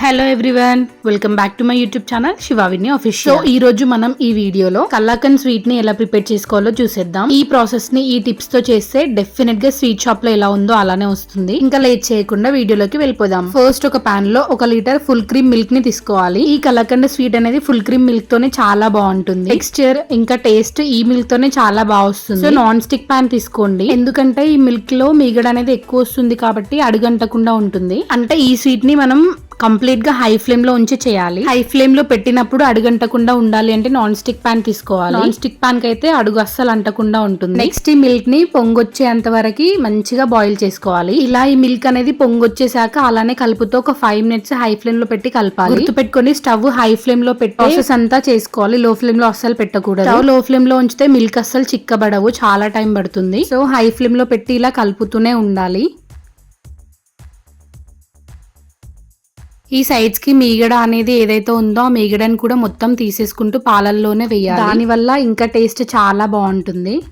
Hello everyone welcome back to my YouTube channel Shivavini official so ఈ రోజు మనం ఈ వీడియోలో కల్లాకన్ స్వీట్ని ఎలా ప్రిపేర్ చేసుకోవాలో చూసేద్దాం. ఈ ప్రాసెస్ని ఈ టిప్స్తో చేస్తే డెఫినెట్గా స్వీట్ షాప్లో ఎలా ఉందో అలానే వస్తుంది. ఇంకా లేట్ చేయకుండా వీడియోలోకి వెళ్ళిపోదాం. ఫస్ట్ ఒక పాన్లో ఒక లీటర్ ఫుల్ క్రీమ్ మిల్క్ని తీసుకోవాలి. ఈ కలకండ స్వీట్ అనేది ఫుల్ క్రీమ్ మిల్క్ తోనే చాలా బాగుంటుంది. టెక్స్చర్ ఇంకా టేస్ట్ ఈ మిల్క్ తోనే చాలా బాగా వస్తుంది. సో నాన్ స్టిక్ పాన్ తీసుకోండి. ఎందుకంటే ఈ మిల్క్లో మీగడ అనేది ఎక్కువ వస్తుంది కాబట్టి అడుగంటకుండా ఉంటుంది. అంటే ఈ స్వీట్ని మనం కంప్లీట్గా హై ఫ్లేమ్లో ఉంచి చేయాలి. హై ఫ్లేమ్లో పెట్టినప్పుడు అడుగంటకుండా ఉండాలి అంటే నాన్ స్టిక్ పాన్ తీసుకోవాలి. నాన్ స్టిక్ పాన్కి అయితే అడుగు అస్సలు అంటకుండా ఉంటుంది. నెక్స్ట్ ఈ మిల్క్ని పొంగొచ్చేంత వరకు మంచిగా బాయిల్ చేసుకోవాలి. ఇలా ఈ మిల్క్ అనేది పొంగొచ్చేసాక అలానే కలుపుతూ ఒక ఫైవ్ మినిట్స్ హై ఫ్లేమ్లో పెట్టి కలపాలి. గుర్తు పెట్టుకొని స్టవ్ హై ఫ్లేమ్లో పెట్టి ప్రాసెస్ అంతా చేసుకోవాలి. లో ఫ్లేమ్లో అస్సలు పెట్టకూడదు. స్టవ్లో ఫ్లేమ్లో ఉంచితే మిల్క్ అస్సలు చిక్కబడవు. చాలా టైం పడుతుంది. సో హై ఫ్లేమ్లో పెట్టి ఇలా కలుపుతూనే ఉండాలి. ఈ సైడ్స్కి మీగడ అనేది ఏదైతే ఉందో ఆ మీగడని కూడా మొత్తం తీసేసుకుంటూ పాలల్లోనే వేయాలి. దానివల్ల ఇంకా టేస్ట్ చాలా బాగుంటుంది.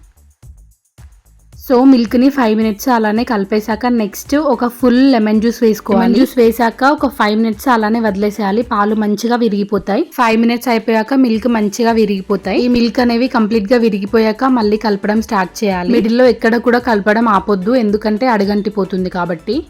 సో మిల్క్ని ఫైవ్ మినిట్స్ అలానే కలిపేశాక నెక్స్ట్ ఒక ఫుల్ లెమన్ జ్యూస్ వేసుకోవాలి. జ్యూస్ వేసాక ఒక ఫైవ్ మినిట్స్ అలానే వదిలేసేయాలి. పాలు మంచిగా విరిగిపోతాయి. ఫైవ్ మినిట్స్ అయిపోయాక మిల్క్ మంచిగా విరిగిపోతాయి. ఈ మిల్క్ అనేవి కంప్లీట్గా విరిగిపోయాక మళ్ళీ కలపడం స్టార్ట్ చేయాలి. మిడిల్లో ఎక్కడ కూడా కలపడం ఆపొద్దు. ఎందుకంటే అడగంటిపోతుంది కాబట్టి.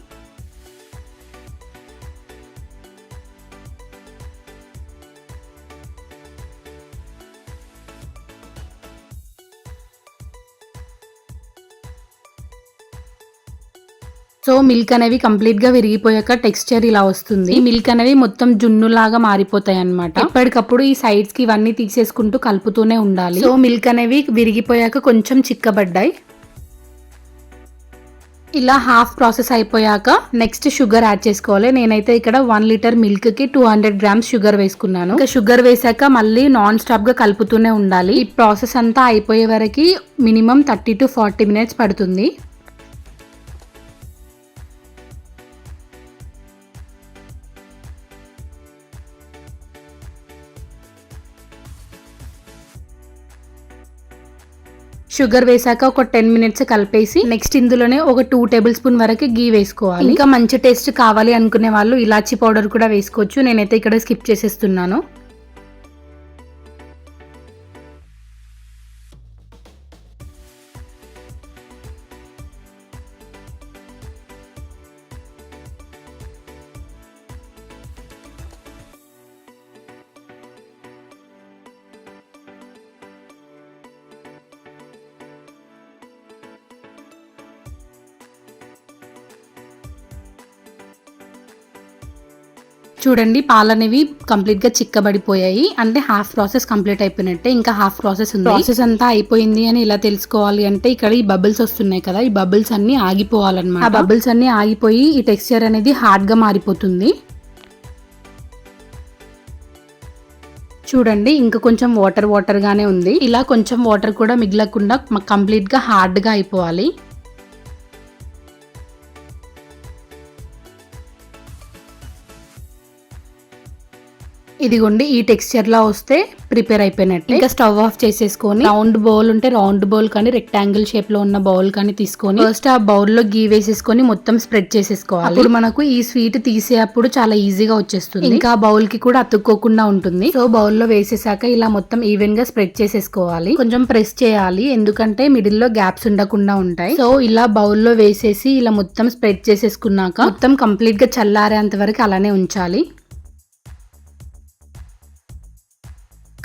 సో మిల్క్ అనేవి కంప్లీట్గా విరిగిపోయాక టెక్స్చర్ ఇలా వస్తుంది. ఈ మిల్క్ అనేవి మొత్తం జున్ను లాగా మారిపోతాయి అనమాట ఎప్పటికప్పుడు ఈ సైడ్స్కి ఇవన్నీ తీసేసుకుంటూ కలుపుతూనే ఉండాలి. సో మిల్క్ అనేవి విరిగిపోయాక కొంచెం చిక్కబడ్డాయి. ఇలా హాఫ్ ప్రాసెస్ అయిపోయాక నెక్స్ట్ షుగర్ యాడ్ చేసుకోవాలి. నేనైతే ఇక్కడ వన్ లీటర్ మిల్క్కి టూ హండ్రెడ్ గ్రామ్స్ షుగర్ వేసుకున్నాను. ఇంకా షుగర్ వేసాక మళ్ళీ నాన్ స్టాప్గా కలుపుతూనే ఉండాలి. ఈ ప్రాసెస్ అంతా అయిపోయే వరకు minimum thirty to forty minutes పడుతుంది. షుగర్ వేసాక ఒక టెన్ మినిట్స్ కలిపేసి నెక్స్ట్ ఇందులోనే ఒక టూ టేబుల్ స్పూన్ వరకు గీ వేసుకోవాలి. ఇంకా మంచి టేస్ట్ కావాలి అనుకునే వాళ్ళు ఇలాచీ పౌడర్ కూడా వేసుకోవచ్చు. నేనైతే ఇక్కడ స్కిప్ చేసేస్తున్నాను. చూడండి పాలు అనేవి కంప్లీట్గా చిక్కబడిపోయాయి. అంటే హాఫ్ ప్రాసెస్ కంప్లీట్ అయిపోయినట్టే ఇంకా హాఫ్ ప్రాసెస్ ఉంది. ప్రాసెస్ అంతా అయిపోయింది అని ఇలా తెలుసుకోవాలి అంటే ఇక్కడ ఈ బబుల్స్ వస్తున్నాయి కదా ఈ బబుల్స్ అన్ని ఆగిపోవాలన్నమాట. ఆ బబుల్స్ అన్ని ఆగిపోయి ఈ టెక్స్చర్ అనేది హార్డ్గా మారిపోతుంది. చూడండి ఇంకా కొంచెం వాటర్ వాటర్ గానే ఉంది. ఇలా కొంచెం వాటర్ కూడా మిగలకుండా కంప్లీట్గా హార్డ్గా అయిపోవాలి. ఇదిగోండి ఈ టెక్స్చర్ లా వస్తే ప్రిపేర్ అయిపోయినట్టు. ఇంకా స్టవ్ ఆఫ్ చేసేసుకొని రౌండ్ బౌల్ ఉంటే రౌండ్ బౌల్ కానీ రెక్టాంగిల్ షేప్లో ఉన్న బౌల్ కానీ తీసుకొని ఫస్ట్ ఆ బౌల్లో గీ వేసేసుకొని మొత్తం స్ప్రెడ్ చేసేసుకోవాలి. అప్పుడు మనకు ఈ స్వీట్ తీసేటప్పుడు చాలా ఈజీగా వచ్చేస్తుంది. ఇంకా బౌల్కి కూడా అతుక్కోకుండా ఉంటుంది. సో బౌల్లో వేసేసాక ఇలా మొత్తం ఈవెన్గా స్ప్రెడ్ చేసేసుకోవాలి. కొంచెం ప్రెస్ చేయాలి ఎందుకంటే మిడిల్లో గ్యాప్స్ ఉండకుండా ఉంటాయి. సో ఇలా బౌల్లో వేసేసి ఇలా మొత్తం స్ప్రెడ్ చేసేసుకున్నాక మొత్తం కంప్లీట్గా చల్లారేంత వరకు అలానే ఉంచాలి.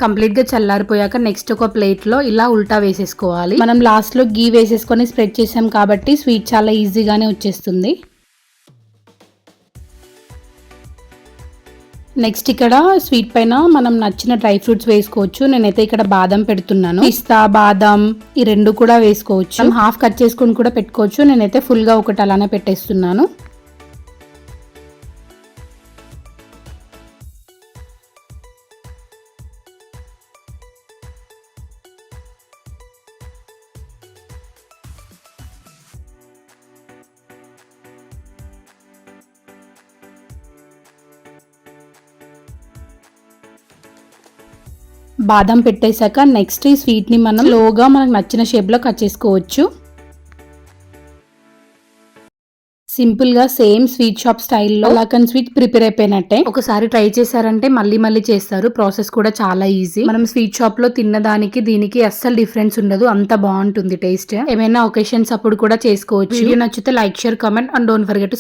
కంప్లీట్గా చల్లారిపోయాక నెక్స్ట్ ఒక ప్లేట్లో ఇలా ఉల్టా వేసేసుకోవాలి. మనం లాస్ట్లో గీ వేసేసుకొని స్ప్రెడ్ చేసాం కాబట్టి స్వీట్ చాలా ఈజీగానే వచ్చేస్తుంది. నెక్స్ట్ ఇక్కడ స్వీట్ పైన మనం నచ్చిన డ్రై ఫ్రూట్స్ వేసుకోవచ్చు. నేనైతే ఇక్కడ బాదం పెడుతున్నాను. పిస్తా బాదం ఈ రెండు కూడా వేసుకోవచ్చు. హాఫ్ కట్ చేసుకొని కూడా పెట్టుకోవచ్చు. నేనైతే ఫుల్గా ఒకటి అలానే పెట్టేస్తున్నాను. బాదం పెట్టేశాక నెక్స్ట్ ఈ స్వీట్ని మనం లోగా మనకు నచ్చిన షేప్లో కట్ చేసుకోవచ్చు. సింపుల్గా సేమ్ స్వీట్ షాప్ స్టైల్లో కలాకండ్ స్వీట్ ప్రిపేర్ అయిపోయినట్టే. ఒకసారి ట్రై చేశారంటే మళ్ళీ మళ్ళీ చేస్తారు. ప్రాసెస్ కూడా చాలా ఈజీ మనం స్వీట్ షాప్లో తిన్నదానికి తిన్న దానికి దీనికి అస్సలు డిఫరెన్స్ ఉండదు. అంత బాగుంటుంది టేస్ట్ ఏమైనా ఒకేషన్స్ అప్పుడు కూడా చేసుకోవచ్చు. వీడియో నచ్చితే like share comment and don't forget